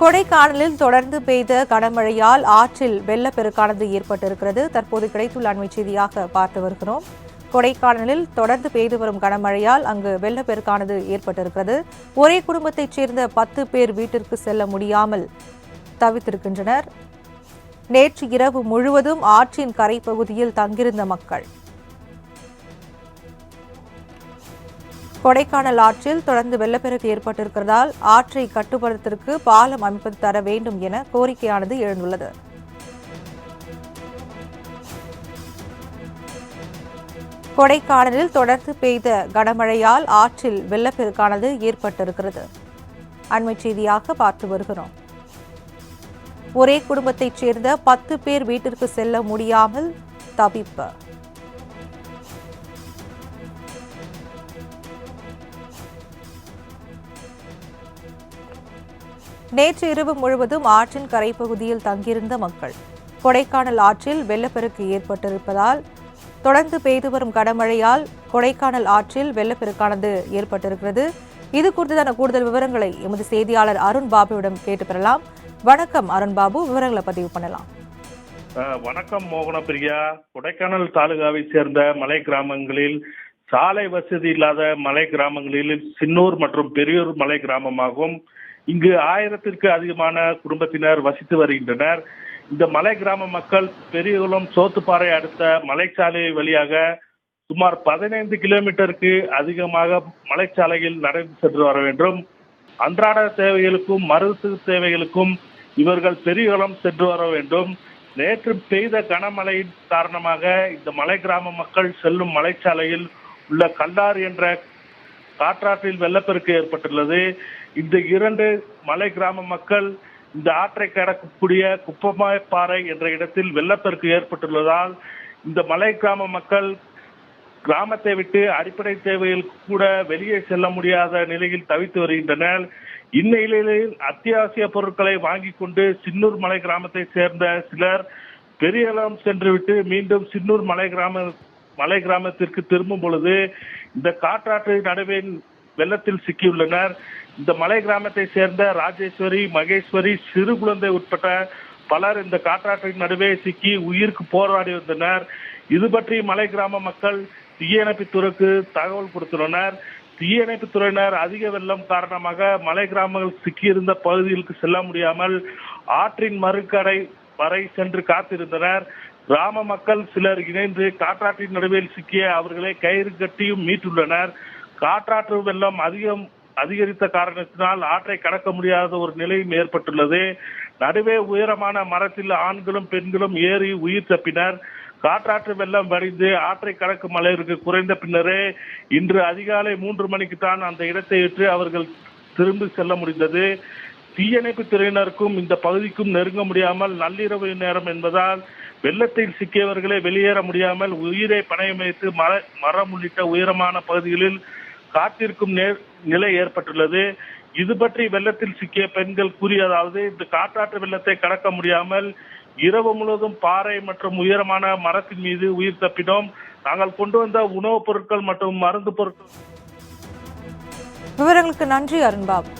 கொடைக்கானலில் தொடர்ந்து பெய்த கனமழையால் ஆற்றில் வெள்ளப்பெருக்கானது ஏற்பட்டிருக்கிறது. தற்போது கிடைத்துள்ள அண்மை செய்தியாக பார்த்து வருகிறோம். கொடைக்கானலில் தொடர்ந்து பெய்து வரும் கனமழையால் அங்கு வெள்ளப்பெருக்கானது ஏற்பட்டிருக்கிறது. ஒரே குடும்பத்தைச் சேர்ந்த பத்து பேர் வீட்டிற்கு செல்ல முடியாமல் தவித்திருக்கின்றனர். நேற்று இரவு முழுவதும் ஆற்றின் கரைப்பகுதியில் தங்கியிருந்த மக்கள் கொடைக்கானல் ஆற்றில் தொடர்ந்து வெள்ளப்பெருக்கு ஏற்பட்டிருக்கிறதால் ஆற்றை கட்டுப்படுத்துவதற்கு பாலம் அமைப்பது தர வேண்டும் என கோரிக்கையானது எழுந்துள்ளது. கொடைக்கானலில் தொடர்ந்து பெய்த கனமழையால் ஆற்றில் வெள்ளப்பெருக்கானது ஏற்பட்டிருக்கிறது. அண்மை செய்தியாக பார்த்து வருகிறோம். ஒரே குடும்பத்தைச் சேர்ந்த பத்து பேர் வீட்டிற்கு செல்ல முடியாமல் தவிப்பு. நேற்று இரவு முழுவதும் ஆற்றின் கரைப்பகுதியில் தங்கியிருந்த மக்கள் கொடைக்கானல் ஆற்றில் வெள்ளப்பெருக்கு ஏற்பட்டிருப்பதால் தொடர்ந்து பெய்து வரும் கனமழையால் கொடைக்கானல் ஆற்றில் வெள்ளப்பெருக்கானது ஏற்பட்டிருக்கிறது. இது குறித்ததான கூடுதல் விவரங்களை எமது செய்தியாளர் அருண் பாபுவிடம் கேட்டு பெறலாம். வணக்கம் அருண் பாபு விவரங்களை பதிவு பண்ணலாம். வணக்கம் மோகன பிரியா. கொடைக்கானல் தாலுகாவை சேர்ந்த மலை கிராமங்களில் சாலை வசதி இல்லாத மலை கிராமங்களில் சின்னூர் மற்றும் பெரியூர் மலை கிராமமாகவும் இங்கு ஆயிரத்திற்கு அதிகமான குடும்பத்தினர் வசித்து வருகின்றனர். இந்த மலை கிராம மக்கள் பெரியகுளம் சோத்துப்பாறை அடுத்த மலைச்சாலை வழியாக சுமார் பதினைந்து கிலோமீட்டருக்கு அதிகமாக மலைச்சாலையில் நடந்து சென்று வர வேண்டும். அன்றாட தேவைகளுக்கும் மருத்துவ தேவைகளுக்கும் இவர்கள் பெரியகுளம் சென்று வர வேண்டும். நேற்று பெய்த கனமழையின் காரணமாக இந்த மலை கிராம மக்கள் செல்லும் மலைச்சாலையில் உள்ள கல்லார் என்ற காற்றாற்றில் வெள்ளப்பெருக்கு ஏற்பட்டுள்ளது. இந்த இரண்டு மலை கிராம மக்கள் இந்த ஆற்றை கடக்கக்கூடிய குப்பமாய்ப்பாறை என்ற இடத்தில் வெள்ளப்பெருக்கு ஏற்பட்டுள்ளதால் இந்த மலை கிராம மக்கள் கிராமத்தை விட்டு அடிப்படை தேவையில் கூட வெளியே செல்ல முடியாத நிலையில் தவித்து வருகின்றனர். இந்நிலையில் அத்தியாவசிய பொருட்களை வாங்கி கொண்டு சின்னூர் மலை கிராமத்தை சேர்ந்த சிலர் பெரியளம் சென்றுவிட்டு மீண்டும் சின்னூர் மலை கிராம மலை கிராமத்திற்கு திரும்பும் பொழுது இந்த காற்றாற்று நடுவே வெள்ளத்தில் சிக்கியுள்ளனர். இந்த மலை கிராமத்தை சேர்ந்த ராஜேஸ்வரி மகேஸ்வரி சிறு குழந்தை உட்பட்ட பலர் இந்த காற்றாற்றின் நடுவே சிக்கி உயிருக்கு போராடி வந்தனர். இது பற்றி மலை கிராம மக்கள் தீயணைப்புத்துறைக்கு தகவல் கொடுத்துள்ளனர். தீயணைப்புத்துறையினர் அதிக வெள்ளம் காரணமாக மலை கிராமங்கள் சிக்கியிருந்த பகுதிகளுக்கு செல்ல முடியாமல் ஆற்றின் மறுக்கரை வரை சென்று காத்திருந்தனர். கிராம மக்கள் சிலர் இணைந்து காற்றாற்றின் நடுவில் சிக்கிய அவர்களை கயிறு கட்டியும் மீட்டுள்ளனர். காற்றாற்று வெள்ளம் அதிகம் அதிகரித்த காரணத்தினால் ஆற்றை கடக்க முடியாத ஒரு நிலையும் ஏற்பட்டுள்ளது. நடுவே உயரமான மரத்தில் ஆண்களும் பெண்களும் ஏறி உயிர் தப்பினர். காற்றாற்று வெள்ளம் வடிந்து ஆற்றை கடக்கும் அளவிற்கு குறைந்த பின்னரே இன்று அதிகாலை மூன்று மணிக்கு தான் அந்த இடத்தை விட்டு அவர்கள் திரும்பி செல்ல முடிந்தது. தீயணைப்பு துறையினருக்கும் இந்த பகுதிக்கும் நெருங்க முடியாமல் நள்ளிரவு நேரம் என்பதால் வெள்ளத்தில் சிக்கியவர்களை வெளியேற முடியாமல் உயிரை பணயம் வைத்து மர மரம் உள்ளிட்ட உயரமான பகுதிகளில் காத்திருக்கும் நிலை ஏற்பட்டுள்ளது. இது பற்றி வெள்ளத்தில் சிக்கிய பெண்கள் கூறியதாவது இந்த காற்றாற்று வெள்ளத்தை கடக்க முடியாமல் இரவு முழுவதும் பாறை மற்றும் உயரமான மரத்தின் மீது உயிர் தப்பினோம். நாங்கள் கொண்டு வந்த உணவுப் பொருட்கள் மற்றும் மருந்து பொருட்கள் விவரங்களுக்கு நன்றி அருண்பாபு.